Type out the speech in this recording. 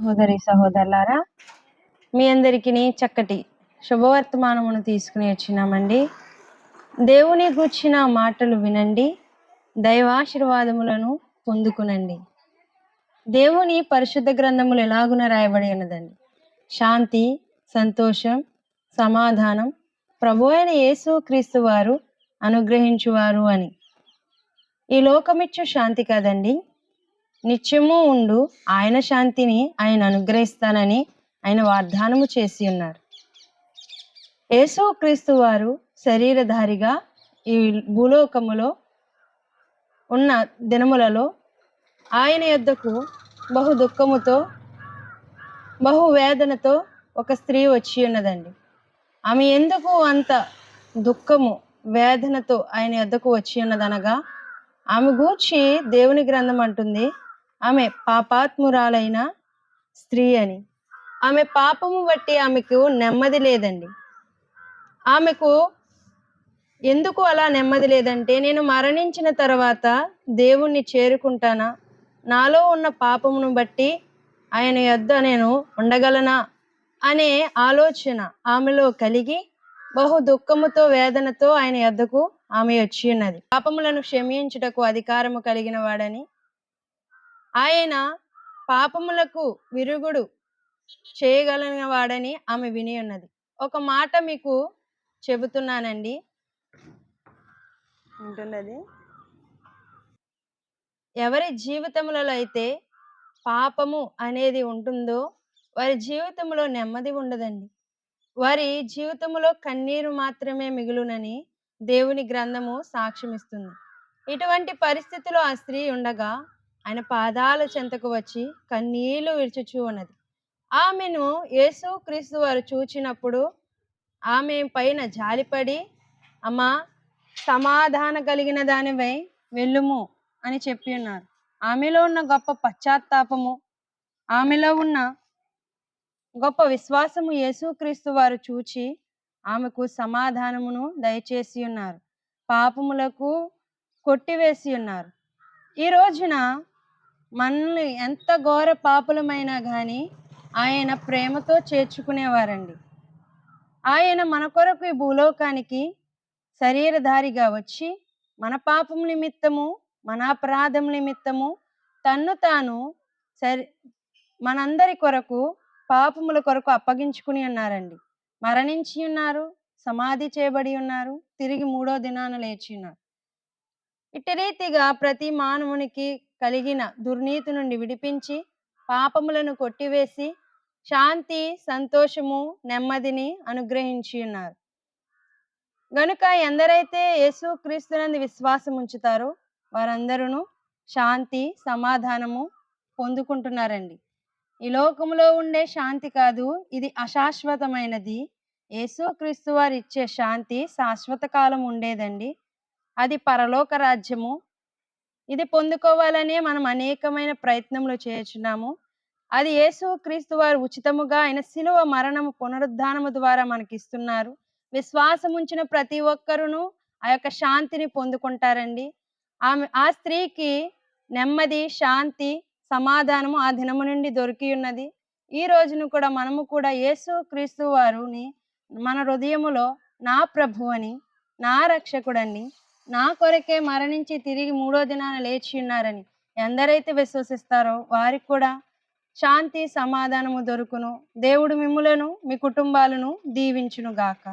సహోదరి సహోదరులారా మీ అందరికీ చక్కటి శుభవర్తమానమును తీసుకుని వచ్చినామండి. దేవుని గూర్చిన మాటలు వినండి దైవాశీర్వాదములను పొందుకునండి. దేవుని పరిశుద్ధ గ్రంథములు ఎలాగున రాయబడి ఉన్నదండి? శాంతి సంతోషం సమాధానం ప్రభు అయిన యేసు క్రీస్తు వారు అనుగ్రహించువారు అని. ఈ లోకమిచ్చు శాంతి కదండి. నిత్యము ఉండు. ఆయన శాంతిని ఆయన అనుగ్రహిస్తానని ఆయన వాగ్దానము చేసి ఉన్నారు. యేసో క్రీస్తు వారు శరీరధారిగా ఈ భూలోకములో ఉన్న దినములలో ఆయన యొద్దకు బహు దుఃఖముతో బహు వేదనతో ఒక స్త్రీ వచ్చి ఉన్నదండి. ఆమె ఎందుకు అంత దుఃఖము వేదనతో ఆయన యొద్దకు వచ్చి ఉన్నదనగా ఆమె గూర్చి దేవుని గ్రంథం అంటుంది ఆమె పాపాత్మురాలైన స్త్రీ అని. ఆమె పాపము బట్టి ఆమెకు నెమ్మది లేదండి. ఆమెకు ఎందుకు అలా నెమ్మది లేదంటే నేను మరణించిన తర్వాత దేవుణ్ణి చేరుకుంటానా? నాలో ఉన్న పాపమును బట్టి ఆయన యొద్ద నేను ఉండగలనా? అనే ఆలోచన ఆమెలో కలిగి బహు దుఃఖముతో వేదనతో ఆయన యొద్దకు ఆమె వచ్చి ఉన్నది. పాపములను క్షమించుటకు అధికారము కలిగిన వాడని ఆయన పాపములకు విరుగుడు చేయగలిగిన వాడని ఆమె విని ఉన్నది. ఒక మాట మీకు చెబుతున్నానండి. ఉంటున్నది ఎవరి జీవితములలో అయితే పాపము అనేది ఉంటుందో వారి జీవితంలో నెమ్మది ఉండదండి. వారి జీవితంలో కన్నీరు మాత్రమే మిగులునని దేవుని గ్రంథము సాక్ష్యమిస్తుంది. ఇటువంటి పరిస్థితిలో ఆ స్త్రీ ఉండగా ఆయన పాదాల చెంతకు వచ్చి కన్నీళ్ళు విరుచుచూ ఉన్నది. ఆమెను యేసు క్రీస్తు వారు చూచినప్పుడు ఆమె పైన జాలిపడి అమ్మా సమాధాన కలిగిన దానివై వెళ్ళుము అని చెప్పి ఉన్నారు. ఆమెలో ఉన్న గొప్ప పశ్చాత్తాపము ఆమెలో ఉన్న గొప్ప విశ్వాసము యేసుక్రీస్తు వారు చూచి ఆమెకు సమాధానమును దయచేసి ఉన్నారు. పాపములకు కొట్టివేసి ఉన్నారు. ఈ రోజున మనల్ని ఎంత ఘోర పాపులమైనా కానీ ఆయన ప్రేమతో చేర్చుకునేవారండి. ఆయన మన కొరకు ఈ భూలోకానికి శరీరధారిగా వచ్చి మన పాపం నిమిత్తము మన అపరాధం నిమిత్తము తన్ను తాను సరి మనందరి కొరకు పాపముల కొరకు అప్పగించుకుని ఉన్నారండి. మరణించి ఉన్నారు సమాధి చేయబడి ఉన్నారు తిరిగి మూడో దినాన లేచి ఉన్నారు. ఇట్టి రీతిగా ప్రతి మానవునికి కలిగిన దుర్నీతి నుండి విడిపించి పాపములను కొట్టివేసి శాంతి సంతోషము నెమ్మదిని అనుగ్రహించి ఉన్నారు. గనుక ఎందరైతే యేసు క్రీస్తునందు విశ్వాసం ఉంచుతారో వారందరూ శాంతి సమాధానము పొందుకుంటున్నారండి. ఈ లోకంలో ఉండే శాంతి కాదు ఇది అశాశ్వతమైనది. యేసుక్రీస్తు వారు ఇచ్చే శాంతి శాశ్వత కాలం ఉండేదండి. అది పరలోక రాజ్యము ఇది పొందుకోవాలనే మనం అనేకమైన ప్రయత్నములు చేస్తున్నాము అది యేసు క్రీస్తు వారు ఉచితముగా ఆయన శిలువ మరణము పునరుద్ధానము ద్వారా మనకి ఇస్తున్నారు విశ్వాసం ఉంచిన ప్రతి ఒక్కరును ఆ యొక్క శాంతిని పొందుకుంటారండి. ఆమె ఆ స్త్రీకి నెమ్మది శాంతి సమాధానము ఆ దినము నుండి దొరికి ఉన్నది ఈ రోజును కూడా మనము కూడా యేసు క్రీస్తు వారుని మన హృదయములో నా ప్రభు అని నా రక్షకుడని నా కొరకే మరణించి తిరిగి మూడో దినాన లేచి ఉన్నారని ఎందరైతే విశ్వసిస్తారో వారికి కూడా శాంతి సమాధానము దొరుకును. దేవుడు మిమ్ములను మీ కుటుంబాలను దీవించును గాక